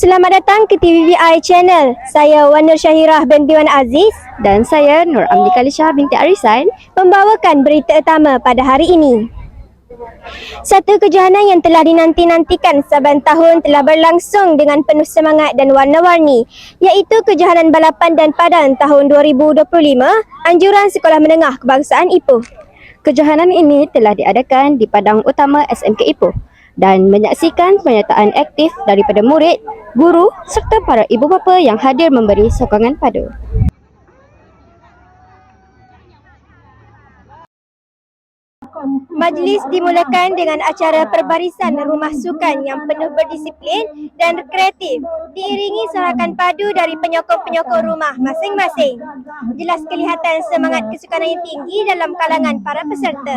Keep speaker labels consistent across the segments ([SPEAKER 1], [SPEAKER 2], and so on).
[SPEAKER 1] Selamat datang ke TVVI Channel. Saya Wan Nur Syahirah binti Wan Aziz
[SPEAKER 2] Dan saya Nur Amni Kalisha binti Arisan.
[SPEAKER 1] membawakan berita utama pada hari ini. Satu kejohanan yang telah dinanti-nantikan saban tahun telah berlangsung dengan penuh semangat dan warna-warni iaitu kejohanan balapan dan padan tahun 2025 Anjuran Sekolah Menengah Kebangsaan Ipoh.
[SPEAKER 2] Kejohanan ini telah diadakan di Padang Utama SMK Ipoh dan menyaksikan penyertaan aktif daripada murid, guru serta para ibu bapa yang hadir memberi sokongan padu.
[SPEAKER 1] Majlis dimulakan dengan acara perbarisan rumah sukan yang penuh berdisiplin dan kreatif diiringi sorakan padu dari penyokong-penyokong rumah masing-masing. Jelas kelihatan semangat kesukanan yang tinggi dalam kalangan para peserta.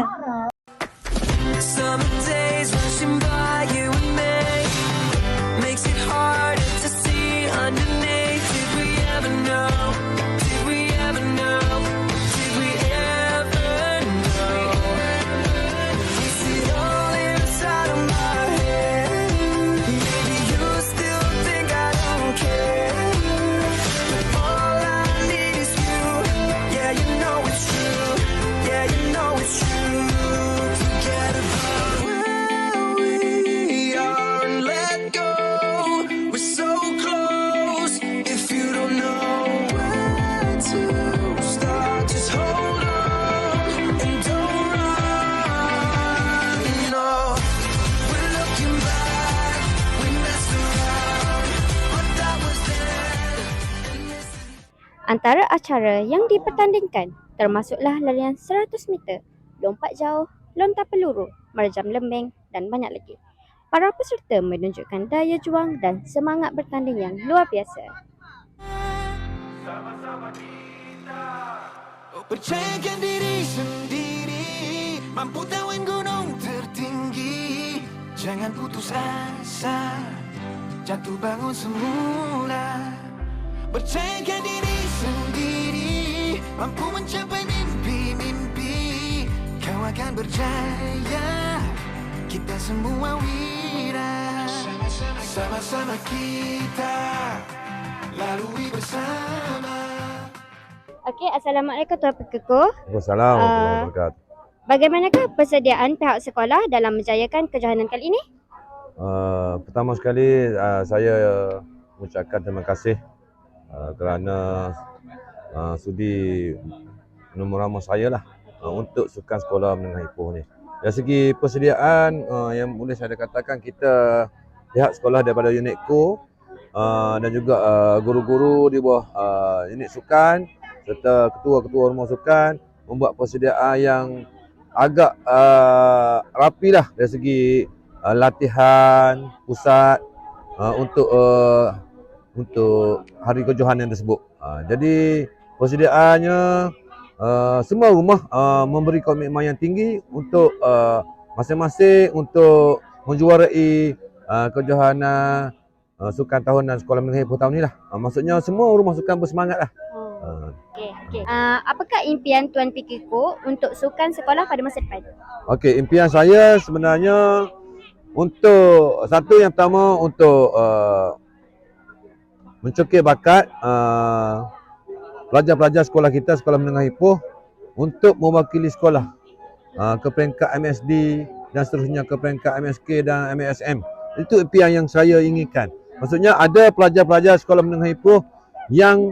[SPEAKER 2] Antara acara yang dipertandingkan termasuklah larian 100 meter, lompat jauh, lontar peluru, merjam lembing dan banyak lagi. Para peserta menunjukkan daya juang dan semangat bertanding yang luar biasa.
[SPEAKER 3] Percayakan diri sendiri. Mampu tawan gunung tertinggi. Jangan putus asa. Jatuh bangun semula Percayakan diri sendiri Mampu mencapai mimpi-mimpi Kau akan berjaya Kita semua wira Sama-sama kita Lalui bersama
[SPEAKER 2] Okey, Assalamualaikum Tuan Pekeko.
[SPEAKER 4] Waalaikumsalam warahmatullahi wabarakatuh.
[SPEAKER 2] Bagaimanakah persediaan pihak sekolah dalam menjayakan kejohanan kali ini?
[SPEAKER 4] Uh, pertama sekali uh, saya mengucapkan terima kasih uh, kerana uh, sudi menumur saya lah uh, untuk sukan sekolah menengah Ipoh ni. Dari segi persediaan uh, yang boleh saya katakan kita pihak sekolah daripada UNECO uh, dan juga uh, guru-guru di bawah uh, unit sukan serta ketua-ketua rumah sukan membuat persediaan yang agak uh, rapi lah dari segi uh, latihan pusat uh, untuk uh, untuk hari kejohanan tersebut. Uh, jadi persediaannya uh, semua rumah uh, memberi komitmen yang tinggi untuk uh, masing-masing untuk menjuarai uh, kejohanan uh, sukan tahunan sekolah menengah Ipoh tahun ni lah. Uh, maksudnya semua rumah sukan bersemangat lah.
[SPEAKER 2] Oh.
[SPEAKER 4] Uh,
[SPEAKER 2] Okey, okey. Uh, apakah impian Tuan Pikiko untuk sukan sekolah pada masa depan?
[SPEAKER 4] Okey, impian saya sebenarnya untuk satu yang pertama untuk uh, mencokir bakat uh, pelajar-pelajar sekolah kita sekolah menengah Ipoh untuk mewakili sekolah uh, ke peringkat MSD dan seterusnya ke peringkat MSK dan MSM. Itu impian yang saya inginkan. Maksudnya ada pelajar-pelajar sekolah menengah Ipoh yang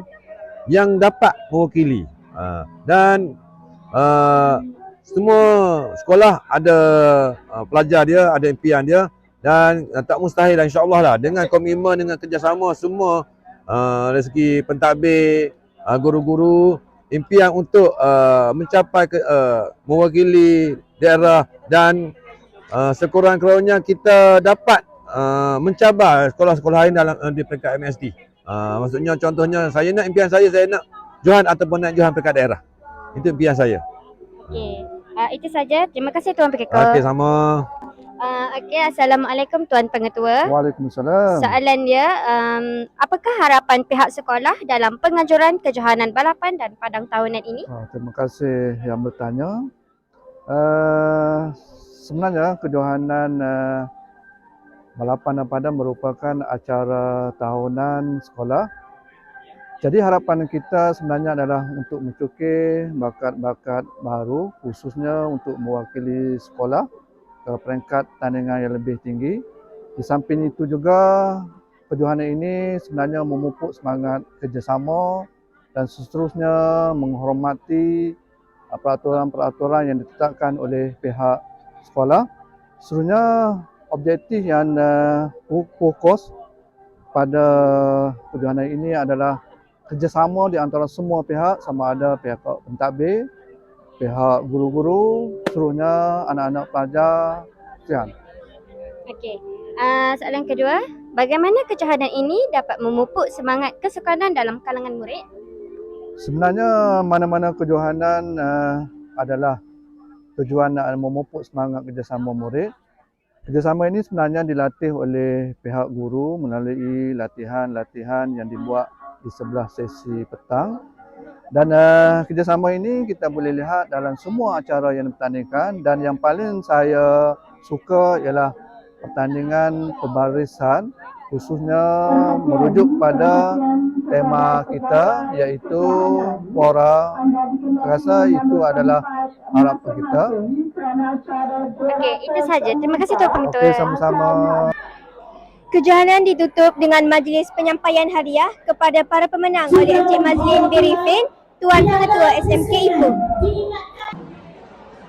[SPEAKER 4] yang dapat mewakili uh, dan uh, semua sekolah ada uh, pelajar dia, ada impian dia dan uh, tak mustahil lah insya-Allah lah dengan komitmen dengan kerjasama semua uh, dari segi pentadbir, uh, guru-guru impian untuk uh, mencapai ke, uh, mewakili daerah dan uh, sekurang-kurangnya kita dapat uh, mencabar sekolah-sekolah lain dalam uh, di peringkat MSD. Uh, maksudnya contohnya saya nak impian saya saya nak Johan ataupun nak Johan peringkat daerah. Itu impian saya.
[SPEAKER 2] Okey. Uh, itu saja. Terima kasih Tuan Pikiko.
[SPEAKER 4] Okey sama.
[SPEAKER 2] Uh, Okey, Assalamualaikum Tuan Pengetua.
[SPEAKER 5] Waalaikumsalam.
[SPEAKER 2] Soalan dia, um, apakah harapan pihak sekolah dalam penganjuran kejohanan balapan dan padang tahunan ini?
[SPEAKER 5] Ah, terima kasih yang bertanya. Uh, sebenarnya kejohanan uh, Balapan dan Padang merupakan acara tahunan sekolah. Jadi harapan kita sebenarnya adalah untuk mencukir bakat-bakat baru khususnya untuk mewakili sekolah ke peringkat tandingan yang lebih tinggi. Di samping itu juga kejohanan ini sebenarnya memupuk semangat kerjasama dan seterusnya menghormati uh, peraturan-peraturan yang ditetapkan oleh pihak sekolah. Seterusnya objektif yang uh, fokus pada kejohanan ini adalah kerjasama di antara semua pihak sama ada pihak pentadbir, pihak guru-guru, seterusnya anak-anak pelajar, sekian.
[SPEAKER 2] Okey. Uh, soalan kedua, bagaimana kejohanan ini dapat memupuk semangat kesukanan dalam kalangan murid?
[SPEAKER 5] Sebenarnya mana-mana kejohanan uh, adalah tujuan nak memupuk semangat kerjasama murid. Kerjasama ini sebenarnya dilatih oleh pihak guru melalui latihan-latihan yang dibuat di sebelah sesi petang. Dan uh, kerjasama ini kita boleh lihat dalam semua acara yang dipertandingkan dan yang paling saya suka ialah pertandingan pembarisan khususnya merujuk pada tema kita iaitu Pora. Rasa itu adalah harapan kita.
[SPEAKER 2] Okey, itu saja. Terima kasih Tuan Pengetua.
[SPEAKER 5] Okey, sama-sama.
[SPEAKER 1] Kejohanan ditutup dengan majlis penyampaian hadiah kepada para pemenang oleh Encik Mazlin Birifin, Tuan Pengetua SMK Ipoh.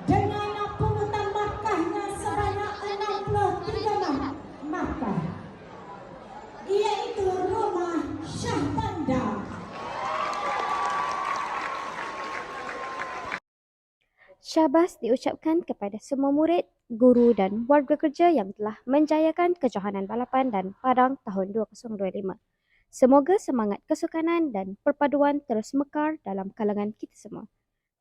[SPEAKER 6] dengan pungutan markahnya sebanyak 63 markah iaitu rumah Syah Bandar
[SPEAKER 2] Syabas diucapkan kepada semua murid, guru dan warga kerja yang telah menjayakan kejohanan balapan dan padang tahun 2025. Semoga semangat kesukanan dan perpaduan terus mekar dalam kalangan kita semua.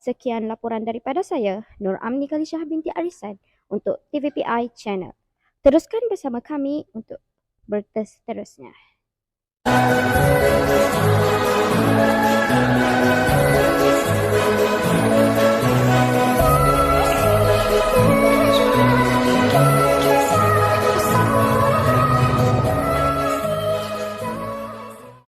[SPEAKER 2] Sekian laporan daripada saya, Nur Amni Khalishah binti Arisan untuk TVPI Channel. Teruskan bersama kami untuk berterus-terusnya.